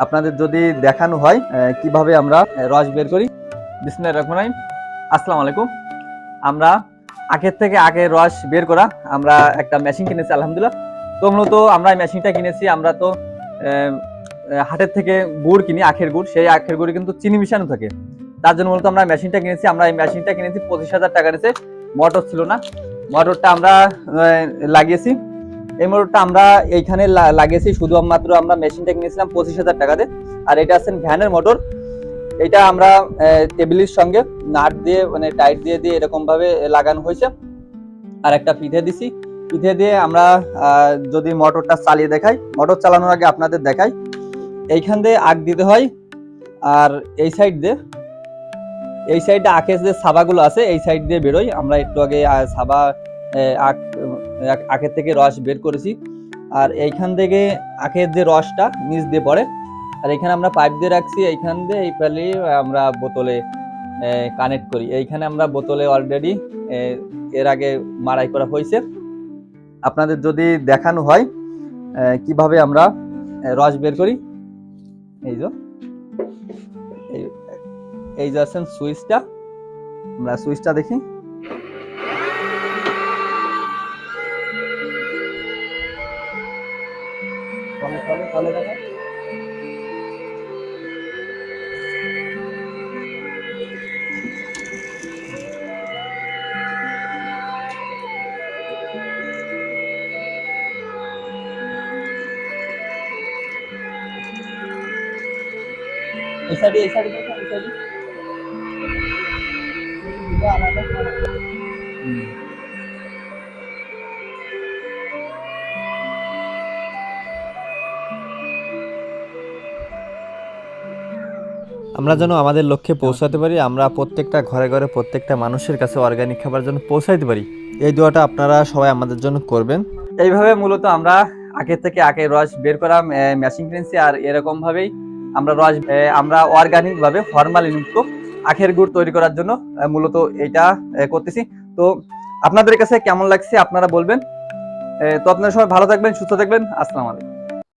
আপনাদের যদি দেখানো হয় কীভাবে আমরা রস বের করি? বিসমিল্লাহির রহমানির রহিম। আসসালামু আলাইকুম। আমরা আখের থেকে আখের রস বের করা, আমরা একটা মেশিন কিনেছি, আলহামদুলিল্লাহ। তো মূলত আমরা এই মেশিনটা কিনেছি, আমরা তো হাটের থেকে গুড় কিনি, আখের গুড়। সেই আখের গুড়ে কিন্তু চিনি মিশানো থাকে। তার জন্য মূলত আমরা মেশিনটা কিনেছি, আমরা এই মেশিনটা কিনেছি পঁচিশ হাজার টাকা নিয়েছে মোটর ছিল না। মোটরটা আমরা লাগিয়েছি। এই মোটরটা আমরা এইখানে লাগিয়েছি শুধুমাত্র আমরা মেশিনটা কিনেছিলাম পঁচিশ হাজার টাকাতে। আর এটা আছেন ভ্যানের মোটর। এটা আমরা টেবিলের সঙ্গে নাট দিয়ে মানে টাইট দিয়ে দিয়ে এরকম ভাবে লাগানো হয়েছে। আর একটা পিঠে দিছি। পিঠে দিয়ে আমরা যদি মোটরটা চালিয়ে দেখাই, মোটর চালানোর আগে আপনাদের দেখাই। এইখান দিয়ে আগ দিতে হয়, আর এই সাইড দিয়ে, এই সাইডে আখের যে সাবাগুলো আছে, এই সাইড দিয়ে বেরোয় আমরা একটু আগে সাবা আখ- আখের থেকে রস বের করেছি। আর এইখান থেকে আখের যে রসটা নিচ দিয়ে পড়ে, আর এখানে আমরা পাইপ দিয়ে রাখছি, এইখান দিয়ে এই পালি আমরা বোতলে কানেক্ট করি। এইখানে আমরা বোতলে অলরেডি এর আগে মারাই করা হয়েছে। আপনাদের যদি দেখানো হয় কীভাবে আমরা রস বের করি, এই যে এই যে আছেন সুইচটা, আমরা সুইচটা দেখি। তলে তলে তলে দেখা এই সাইডে এই সাইডে দেখো এই সাইডে হুম। আমরা যেন আমাদের লক্ষ্যে পৌঁছাতে পারি, আমরা প্রত্যেকটা ঘরে ঘরে প্রত্যেকটা মানুষের কাছে অর্গানিক খাবার যেন পৌঁছাইতে পারি। এই দোয়াটা আপনারা সবাই আমাদের জন্য করবেন। এইভাবে মূলত আমরা আখের থেকে আখের রস বের করা মেশিন কিনেছি আর এরকম ভাবেই আমরা রস আমরা অর্গানিক ভাবে ফরমালিন মুক্ত আখের গুড় তৈরি করার জন্য মূলত এটা করতেছি। তো আপনাদের কাছে কেমন লাগছে আপনারা বলবেন। তো আপনারা সবাই ভালো থাকবেন, সুস্থ থাকবেন। আসসালামু আলাইকুম।